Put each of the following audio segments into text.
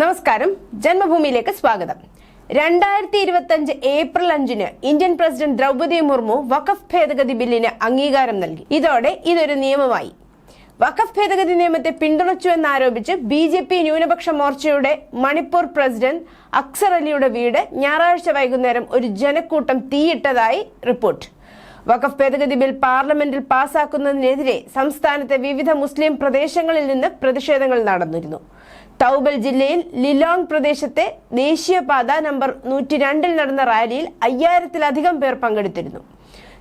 നമസ്കാരം. ജന്മഭൂമിയിലേക്ക് സ്വാഗതം. രണ്ടായിരത്തി ഇരുപത്തിയഞ്ച് ഏപ്രിൽ അഞ്ചിന് ഇന്ത്യൻ പ്രസിഡന്റ് ദ്രൗപദി മുർമു വഖഫ് ഭേദഗതി ബില്ലിന് അംഗീകാരം നൽകി. ഇതോടെ ഇതൊരു നിയമമായി. വഖഫ് ഭേദഗതി നിയമത്തെ പിന്തുണച്ചു എന്നാരോപിച്ച് ബി ജെ പി ന്യൂനപക്ഷ മോർച്ചയുടെ മണിപ്പൂർ പ്രസിഡന്റ് അക്സർ അലിയുടെ വീട് ഞായറാഴ്ച വൈകുന്നേരം ഒരു ജനക്കൂട്ടം തീയിട്ടതായി റിപ്പോർട്ട്. വഖഫ് ഭേദഗതി ബിൽ പാർലമെന്റിൽ പാസാക്കുന്നതിനെതിരെ സംസ്ഥാനത്തെ വിവിധ മുസ്ലിം പ്രദേശങ്ങളിൽ നിന്ന് പ്രതിഷേധങ്ങൾ നടന്നിരുന്നു. തൗബൽ ജില്ലയിൽ ലിലോങ് പ്രദേശത്തെ ദേശീയപാത നമ്പർ നൂറ്റി രണ്ടിൽ നടന്ന റാലിയിൽ അയ്യായിരത്തിലധികം പേർ പങ്കെടുത്തിരുന്നു.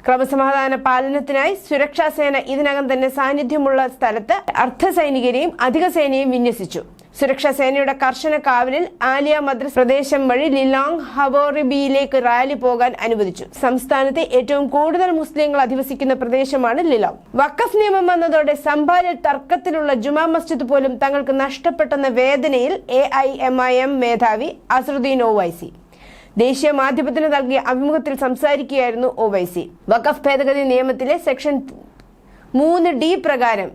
ക്രമസമാധാന പാലനത്തിനായി സുരക്ഷാ സേന ഇതിനകം തന്നെ സാന്നിധ്യമുള്ള സ്ഥലത്ത് അർദ്ധസൈനികരെയും അധിക സേനയും വിന്യസിച്ചു. സുരക്ഷാ സേനയുടെ കർശന കാവലിൽ ആലിയ മദ്രസ് പ്രദേശം വഴി ലിലോങ് ഹവോറിബിയിലേക്ക് റാലി പോകാൻ അനുവദിച്ചു. സംസ്ഥാനത്തെ ഏറ്റവും കൂടുതൽ മുസ്ലിങ്ങൾ അധിവസിക്കുന്ന പ്രദേശമാണ് ലിലോങ്. വക്കഫ് നിയമം വന്നതോടെ സംഭാലിൽ തർക്കത്തിലുള്ള ജുമാ മസ്ജിദ് പോലും തങ്ങൾക്ക് നഷ്ടപ്പെട്ടെന്ന വേദനയിൽ A I M I M മേധാവി അസറുദ്ദീൻ ഒവൈസി. ദേശീയ മാധ്യമത്തിന് നൽകിയ അഭിമുഖത്തിൽ സംസാരിക്കുകയായിരുന്നു ഒവൈസി. വക്കഫ് ഭേദഗതി നിയമത്തിലെ സെക്ഷൻ മൂന്ന് ഡി പ്രകാരം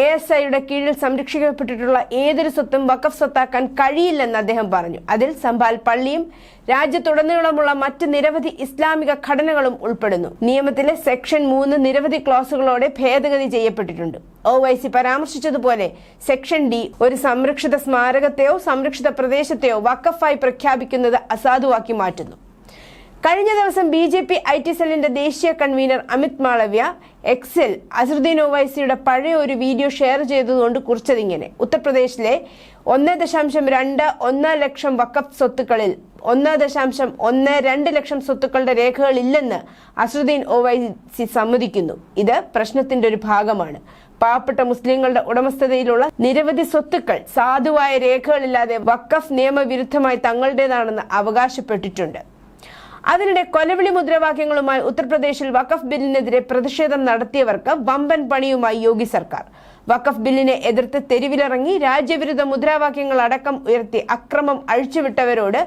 എ എസ് ഐയുടെ കീഴിൽ സംരക്ഷിക്കപ്പെട്ടിട്ടുള്ള ഏതൊരു സ്വത്തും വഖഫ് സ്വത്താക്കാൻ കഴിയില്ലെന്ന് അദ്ദേഹം പറഞ്ഞു. അതിൽ സംഭാൽ പള്ളിയും രാജ്യത്തുടനീളമുള്ള മറ്റ് നിരവധി ഇസ്ലാമിക ഘടനകളും ഉൾപ്പെടുന്നു. നിയമത്തിലെ സെക്ഷൻ മൂന്ന് നിരവധി ക്ലോസുകളോടെ ഭേദഗതി ചെയ്യപ്പെട്ടിട്ടുണ്ട്. ഒ വൈ സി പരാമർശിച്ചതുപോലെ സെക്ഷൻ ഡി ഒരു സംരക്ഷിത സ്മാരകത്തെയോ സംരക്ഷിത പ്രദേശത്തെയോ വക്കഫായി പ്രഖ്യാപിക്കുന്നത് അസാധുവാക്കി മാറ്റുന്നു. കഴിഞ്ഞ ദിവസം B J P I T സെല്ലിന്റെ ദേശീയ കൺവീനർ അമിത് മാളവ്യ എക്സിൽ അസറുദ്ദീൻ ഒവൈസിയുടെ പഴയ ഒരു വീഡിയോ ഷെയർ ചെയ്തതുകൊണ്ട് കുറിച്ചതിങ്ങനെ. ഉത്തർപ്രദേശിലെ ഒന്ന് ദശാംശം രണ്ട് ഒന്ന് ലക്ഷം വക്കപ്പ് സ്വത്തുക്കളിൽ ഒന്ന് ദശാംശം ഒന്ന് രണ്ട് ലക്ഷം സ്വത്തുക്കളുടെ രേഖകളില്ലെന്ന് അസറുദ്ദീൻ ഒവൈസി സമ്മതിക്കുന്നു. ഇത് പ്രശ്നത്തിന്റെ ഒരു ഭാഗമാണ്. പാവപ്പെട്ട മുസ്ലിങ്ങളുടെ ഉടമസ്ഥതയിലുള്ള നിരവധി സ്വത്തുക്കൾ സാധുവായ രേഖകളില്ലാതെ വക്കഫ് നിയമവിരുദ്ധമായി തങ്ങളുടേതാണെന്ന് അവകാശപ്പെട്ടിട്ടുണ്ട്. അതിനിടെ കൊലവിളി മുദ്രാവാക്യങ്ങളുമായി ഉത്തർപ്രദേശിൽ വഖഫ് ബില്ലിനെതിരെ പ്രതിഷേധം നടത്തിയവർക്ക് വമ്പൻ പണിയുമായി യോഗി സർക്കാർ. വഖഫ് ബില്ലിനെ എതിർത്ത് തെരുവിലിറങ്ങി രാജ്യവിരുദ്ധ മുദ്രാവാക്യങ്ങൾ അടക്കം ഉയർത്തി അക്രമം അഴിച്ചുവിട്ടവരോട്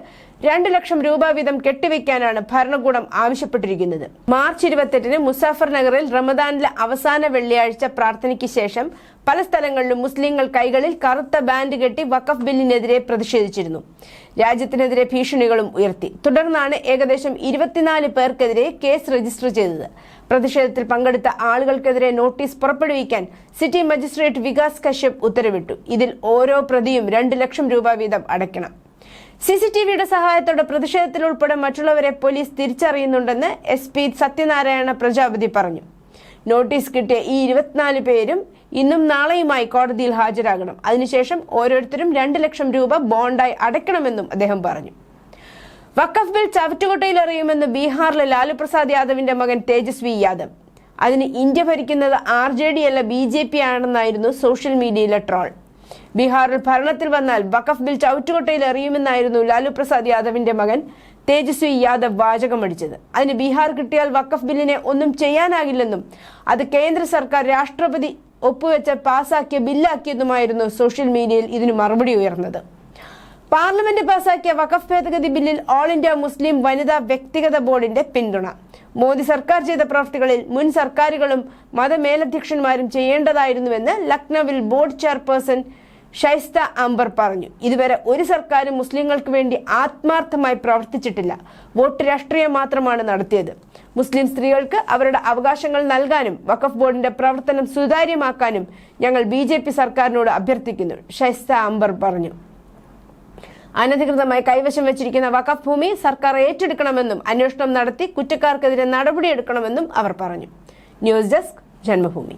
രണ്ട് ലക്ഷം രൂപ വീതം കെട്ടിവെക്കാനാണ് ഭരണകൂടം ആവശ്യപ്പെട്ടിരിക്കുന്നത്. മാർച്ച് ഇരുപത്തെട്ടിന് മുസാഫർ നഗറിൽ റമദാനിലെ അവസാന വെള്ളിയാഴ്ച പ്രാർത്ഥനയ്ക്ക് ശേഷം പല സ്ഥലങ്ങളിലും മുസ്ലിങ്ങൾ കൈകളിൽ കറുത്ത ബാൻഡ് കെട്ടി വഖഫ് ബില്ലിനെതിരെ പ്രതിഷേധിച്ചിരുന്നു. രാജ്യത്തിനെതിരെ ഭീഷണികളും ഉയർത്തി. തുടർന്നാണ് ഏകദേശം ഇരുപത്തിനാല് പേർക്കെതിരെ കേസ് രജിസ്റ്റർ ചെയ്തത്. പ്രതിഷേധത്തിൽ പങ്കെടുത്ത ആളുകൾക്കെതിരെ നോട്ടീസ് പുറപ്പെടുവിക്കാൻ സിറ്റി മജിസ്ട്രേറ്റ് വികാസ് കശ്യപ് ഉത്തരവിട്ടു. ഇതിൽ ഓരോ പ്രതിയും രണ്ട് ലക്ഷം രൂപ വീതം അടയ്ക്കണം. സി സി ടി വിയുടെ സഹായത്തോടെ പ്രതിഷേധത്തിൽ ഉൾപ്പെടെ മറ്റുള്ളവരെ പോലീസ് തിരിച്ചറിയുന്നുണ്ടെന്ന് എസ് പി സത്യനാരായണ പ്രജാപതി പറഞ്ഞു. നോട്ടീസ് കിട്ടിയ ഈ ഇരുപത്തിനാല് പേരും ഇന്നും നാളെയുമായി കോടതിയിൽ ഹാജരാകണം. അതിനുശേഷം ഓരോരുത്തരും രണ്ട് ലക്ഷം രൂപ ബോണ്ടായി അടയ്ക്കണമെന്നും അദ്ദേഹം പറഞ്ഞു. വഖഫ് ബിൽ ചവറ്റുകൊട്ടയിൽ എറിയുമെന്ന് ബീഹാറിലെ ലാലു പ്രസാദ് യാദവിന്റെ മകൻ തേജസ്വി യാദവ്. അതിന് ഇന്ത്യ ഭരിക്കുന്നത് ആർ ജെ ഡി അല്ല ബി ജെ പി ആണെന്നായിരുന്നു സോഷ്യൽ മീഡിയയിലെ ട്രോൾ. ബീഹാറിൽ ഭരണത്തിൽ വന്നാൽ വഖഫ് ബിൽ ചവിറ്റുകൊട്ടയിൽ എറിയുമെന്നായിരുന്നു ലാലു പ്രസാദ് യാദവിന്റെ മകൻ തേജസ്വി യാദവ് വാചകമടിച്ചത്. അതിന് ബീഹാർ കിട്ടിയാൽ വഖഫ് ബില്ലിനെ ഒന്നും ചെയ്യാനാകില്ലെന്നും അത് കേന്ദ്ര സർക്കാർ രാഷ്ട്രപതി ഒപ്പുവെച്ച് പാസാക്കിയ ബില്ലാക്കിയതുമായിരുന്നു സോഷ്യൽ മീഡിയയിൽ ഇതിന് മറുപടി ഉയർന്നത്. പാർലമെന്റ് പാസാക്കിയ വഖഫ് ഭേദഗതി ബില്ലിൽ ഓൾ ഇന്ത്യ മുസ്ലിം വനിതാ വ്യക്തിഗത ബോർഡിന്റെ പിന്തുണ. മോദി സർക്കാർ ചെയ്ത പ്രവൃത്തികളിൽ മുൻ സർക്കാരുകളും മതമേലധ്യക്ഷന്മാരും ചെയ്യേണ്ടതായിരുന്നുവെന്ന് ലക്നൌവിൽ ബോർഡ് ചെയർപേഴ്സൺ ഷൈസ്ത അംബർ പറഞ്ഞു. ഇതുവരെ ഒരു സർക്കാരും മുസ്ലിങ്ങൾക്ക് വേണ്ടി ആത്മാർത്ഥമായി പ്രവർത്തിച്ചിട്ടില്ല. വോട്ട് രാഷ്ട്രീയം മാത്രമാണ് നടത്തിയത്. മുസ്ലിം സ്ത്രീകൾക്ക് അവരുടെ അവകാശങ്ങൾ നൽകാനും വഖഫ് ബോർഡിന്റെ പ്രവർത്തനം സുതാര്യമാക്കാനും ഞങ്ങൾ ബി സർക്കാരിനോട് അഭ്യർത്ഥിക്കുന്നു ഷൈസ്ത അംബർ പറഞ്ഞു. അനധികൃതമായി കൈവശം വെച്ചിരിക്കുന്ന വഖഫ് ഭൂമി സർക്കാർ ഏറ്റെടുക്കണമെന്നും അന്വേഷണം നടത്തി കുറ്റക്കാർക്കെതിരെ നടപടിയെടുക്കണമെന്നും അവർ പറഞ്ഞു. News desk Janmabhumi.